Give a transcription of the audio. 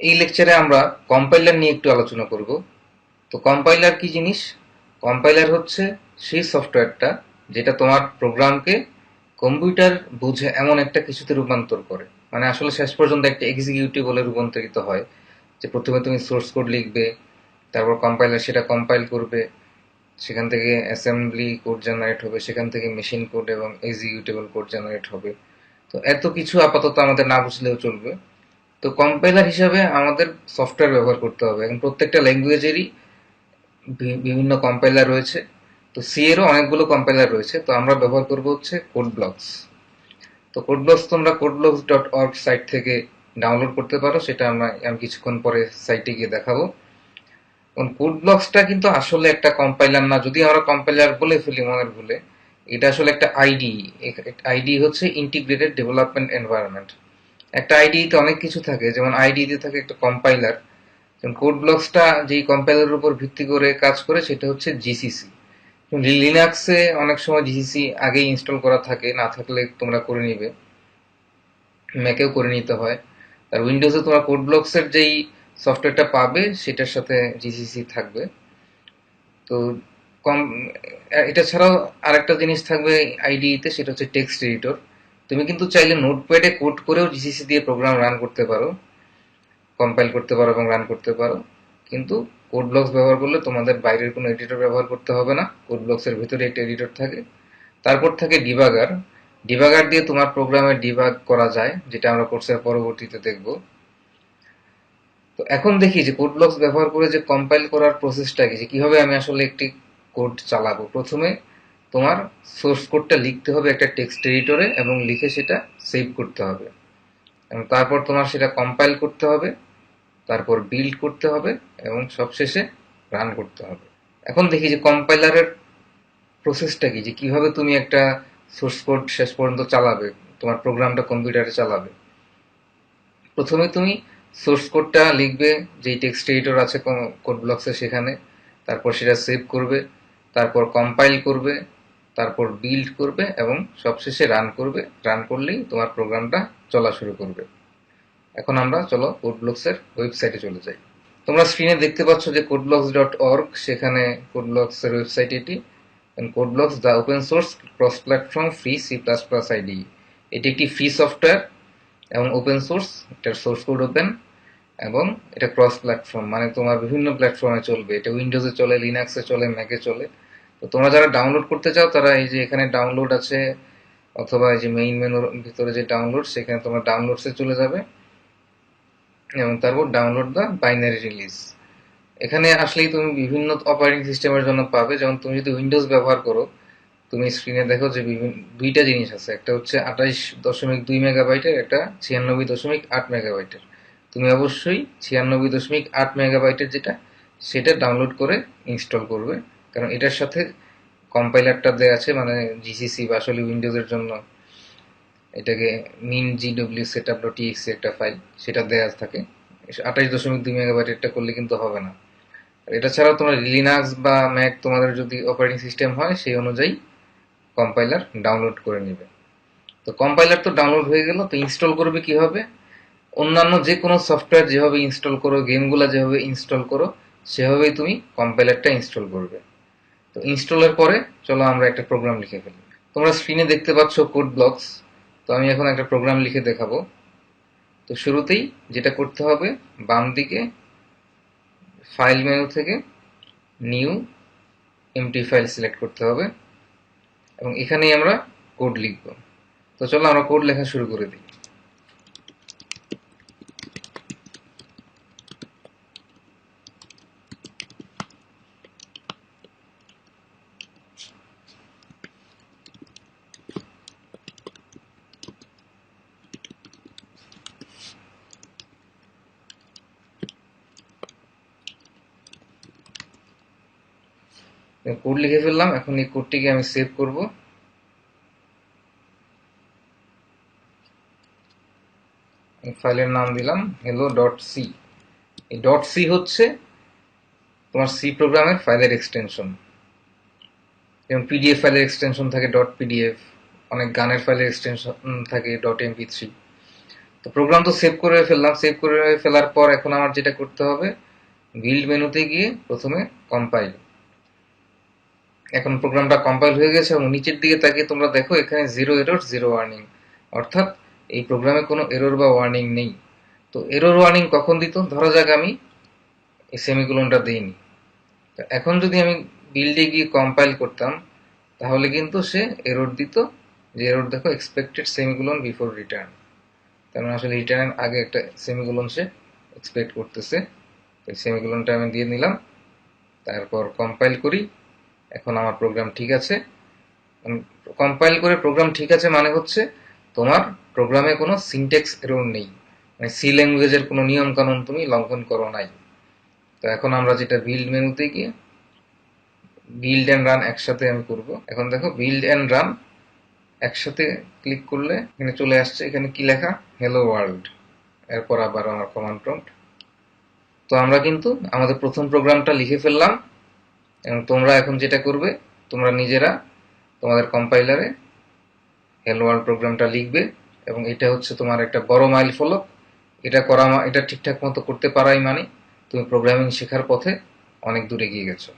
এই লেকচারে আমরা কম্পাইলার নিয়ে একটু আলোচনা করব। তো কম্পাইলার কি জিনিস? কম্পাইলার হচ্ছে সেই সফটওয়্যারটা যেটা তোমার প্রোগ্রামকে কম্পিউটার বুঝে এমন একটা কিছুতে রূপান্তর করে। মানে আসলে শেষ পর্যন্ত একটা এক্সিকিউটিভ বলে রূপান্তরিত হয়। যে প্রথমে তুমি সোর্স কোড লিখবে, তারপর কম্পাইলার সেটা কম্পাইল করবে, সেখান থেকে অ্যাসেম্বলি কোড জেনারেট হবে, সেখান থেকে মেশিন কোড এবং এক্সিকিউটেবল কোড জেনারেট হবে। তো এত কিছু আপাতত আমাদের না বুঝলেও চলবে। তো কম্পাইলার হিসাবে আমাদের সফটওয়্যার ব্যবহার করতে হবে। এখন প্রত্যেকটা ল্যাঙ্গুয়েজেরই বিভিন্ন কম্পাইলার রয়েছে। তো সি এরও অনেকগুলো কম্পাইলার রয়েছে। তো আমরা ব্যবহার করব হচ্ছে কোড ব্লকস তো কোড ব্লকস তোমরা code blocks dot org site থেকে ডাউনলোড করতে পারো। সেটা আমরা আমি কিছুক্ষণ পরে সাইটে গিয়ে দেখাবো। কারণ কোড ব্লকসটা কিন্তু আসলে একটা কম্পাইলার না। যদি আমরা কম্পাইলার বলে ফেলি মনের ভুলে, এটা আসলে একটা আইডি আইডি হচ্ছে ইন্টিগ্রেটেড ডেভেলপমেন্ট এনভায়রনমেন্ট একটা আইডিতে অনেক কিছু থাকে, যেমন আইডিতে থাকে একটা কম্পাইলার যেমন কোড ব্লকসটা যেই কম্পাইলারের উপর ভিত্তি করে কাজ করে, সেটা হচ্ছে জিসিসি লিনাক্সে অনেক সময় জিসিসি আগে ইনস্টল করা থাকে, না থাকলে তোমরা করে নিবে ম্যাকেও করে নিতে হয়। আর উইন্ডোজে তোমরা কোড ব্লকসের যেই সফটওয়্যারটা পাবে, সেটার সাথে জিসিসি থাকবে। তো কম এটা ছাড়াও আরেকটা জিনিস থাকবে আইডিতে সেটা হচ্ছে টেক্সট এডিটর তুমি কিন্তু চাইলে নোটপ্যাডে কোড করেও জিসিসি দিয়ে প্রোগ্রাম রান করতে পারো কম্পাইল করতে পারো এবং রান করতে পারো। কিন্তু কোড ব্লকস ব্যবহার করলে তোমাদের বাইরের কোনো এডিটর ব্যবহার করতে হবে না। কোড ব্লকসের ভিতরে একটা এডিটর থাকে। তারপর থাকে ডিবাগার ডিবাগার দিয়ে তোমার প্রোগ্রামে ডিবাগ করা যায়, যেটা আমরা কোর্সের পরবর্তীতে দেখব। তো এখন দেখি যে কোড ব্লকস ব্যবহার করে যে কম্পাইল করার প্রসেসটা কি, যে কীভাবে আমি আসলে একটি কোড চালাবো। প্রথমে তোমার সোর্স কোডটা লিখতে হবে একটা টেক্সট এডিটরে এবং লিখে সেটা সেভ করতে হবে। এবং তারপর তোমার সেটা কম্পাইল করতে হবে, তারপর বিল্ড করতে হবে এবং সবশেষে রান করতে হবে। এখন দেখি যে কম্পাইলারের প্রসেসটা কি, যে কীভাবে তুমি একটা সোর্স কোড শেষ পর্যন্ত চালাবে, তোমার প্রোগ্রামটা কম্পিউটারে চালাবে। প্রথমে তুমি সোর্স কোডটা লিখবে, যেই টেক্সট এডিটর আছে কোড ব্লকসে সেখানে, তারপর সেটা সেভ করবে, তারপর কম্পাইল করবে তারপর বিল্ড করবে এবং সবশেষে রান করবে। রান করলেই তোমার প্রোগ্রামটা চলা শুরু করবে। এখন আমরা চলো কোডব্লকসের ওয়েবসাইটে চলে যাই। তোমরা স্ক্রিনে দেখতে পাচ্ছ যে কোডব্লকস ডট অর্গ সেখানে কোডব্লকসের ওয়েবসাইট এটি। Code Blocks the open source cross platform free C plus plus IDE এটি একটি ফ্রি সফটওয়্যার এবং ওপেন সোর্স এটার সোর্স কোড ওপেন এবং এটা ক্রস প্ল্যাটফর্ম মানে তোমার বিভিন্ন প্ল্যাটফর্মে চলবে। এটা উইন্ডোজে চলে লিনাক্সে চলে ম্যাকে চলে। তো তোমরা যারা ডাউনলোড করতে চাও, তারা এই যে এখানে ডাউনলোড আছে, অথবা এই যে মেইন মেনুর ভিতরে যে ডাউনলোড সেখানে তোমরা ডাউনলোডসে চলে যাবে। এবং তারপর ডাউনলোড দ্য বাইনারি রিলিজ এখানে আসলেই তুমি বিভিন্ন অপারেটিং সিস্টেমের জন্য পাবে। যেমন তুমি যদি উইন্ডোজ ব্যবহার করো, তুমি স্ক্রিনে দেখো যে বিভিন্ন দুইটা জিনিস আছে। একটা হচ্ছে আঠাইশ দশমিক দুই মেগাবাইটের একটা ছিয়ানব্বই দশমিক আট মেগাবাইটের তুমি অবশ্যই ছিয়ানব্বই দশমিক আট মেগাবাইটের যেটা, সেটা ডাউনলোড করে ইনস্টল করবে। কারণ এটার সাথে কম্পাইলারটা দেওয়া আছে মানে জিসিসি বা আসলে উইন্ডোজের জন্য এটাকে Min GW set up dot EXE একটা ফাইল সেটা দেওয়া থাকে। আঠাশ দশমিক দুই মেগাবাইট এটা করলে কিন্তু হবে না। এটা ছাড়াও তোমার লিনাক্স বা ম্যাক তোমাদের যদি অপারেটিং সিস্টেম হয়, সেই অনুযায়ী কম্পাইলার ডাউনলোড করে নেবে। তো কম্পাইলার তো ডাউনলোড হয়ে গেল, তো ইনস্টল করবে কীভাবে? অন্যান্য যে কোনো সফটওয়্যার যেভাবে ইনস্টল করো গেমগুলো যেভাবে ইনস্টল করো, সেভাবেই তুমি কম্পাইলারটা ইনস্টল করবে। তো ইনস্টলের পরে চলো আমরা একটা প্রোগ্রাম লিখে ফেলি। তোমরা স্ক্রিনে দেখতে পাচ্ছ কোড ব্লকস তো আমি এখন একটা প্রোগ্রাম লিখে দেখাবো। তো শুরুতেই যেটা করতে হবে, বাম দিকে ফাইল মেনু থেকে নিউ এমটি ফাইল সিলেক্ট করতে হবে এবং এখানেই আমরা কোড লিখব। তো চলো আমরা কোড লেখা শুরু করে দিই। কোড লিখে ফেললাম, এখন এই কোডটিকে আমি সেভ করব। ফাইলের নাম দিলাম, hello ডট সি এই ডট সি হচ্ছে তোমার সি প্রোগ্রামের ফাইলের এক্সটেনশন যেমন পিডিএফ ফাইলের এক্সটেনশন থাকে ডট পিডিএফ অনেক গানের ফাইলের এক্সটেনশন থাকে ডট এমপি থ্রি তো প্রোগ্রাম তো সেভ করে ফেললাম সেভ করে ফেলার পর এখন আমার যেটা করতে হবে বিল্ড মেনুতে গিয়ে প্রথমে কম্পাইল এখন প্রোগ্রামটা কম্পাইল হয়ে গেছে এবং নিচের দিকে তাকিয়ে তোমরা দেখো, এখানে জিরো এরর জিরো ওয়ার্নিং অর্থাৎ এই প্রোগ্রামে কোনো এরর বা ওয়ার্নিং নেই। তো এরর ওয়ার্নিং কখন দিত? ধরা যাক আমি এই সেমিকোলনটা দিইনি। তো এখন যদি আমি বিল্ডে গিয়ে কম্পাইল করতাম, তাহলে কিন্তু সে এরর দিত যে এরর দেখো এক্সপেক্টেড সেমিকোলন বিফোর রিটার্ন তার মানে আসলে রিটার্নের আগে একটা সেমিকোলন সে এক্সপেক্ট করতেছে। তো এই সেমিকোলনটা আমি দিয়ে নিলাম। তারপর কম্পাইল করি। এখন আমার প্রোগ্রাম ঠিক আছে। কম্পাইল করে প্রোগ্রাম ঠিক আছে মানে হচ্ছে তোমার প্রোগ্রামে কোনো সিনটেক্স এরর নেই। মানে সি ল্যাঙ্গুয়েজের কোনো নিয়ম কানুন তুমি লঙ্ঘন করো নাই। তো এখন আমরা যেটা বিল্ড মেনুতে গিয়ে বিল্ড অ্যান্ড রান একসাথে আমি করব। এখন দেখো বিল্ড অ্যান্ড রান একসাথে ক্লিক করলে এখানে চলে আসছে। এখানে কি লেখা? হ্যালো ওয়ার্ল্ড এরপর আবার আমার কমান্ড প্রম্পট তো আমরা কিন্তু আমাদের প্রথম প্রোগ্রামটা লিখে ফেললাম। এবং তোমরা এখন যেটা করবে, তোমরা নিজেরা তোমাদের কম্পাইলারে হেলো ওয়ার্ল্ড প্রোগ্রামটা লিখবে এবং এটা হচ্ছে তোমার একটা বড় মাইল ফলক। এটা করা এটা ঠিকঠাক মতো করতে পারাই মানে তুমি প্রোগ্রামিং শেখার পথে অনেক দূরে এগিয়ে গেছো।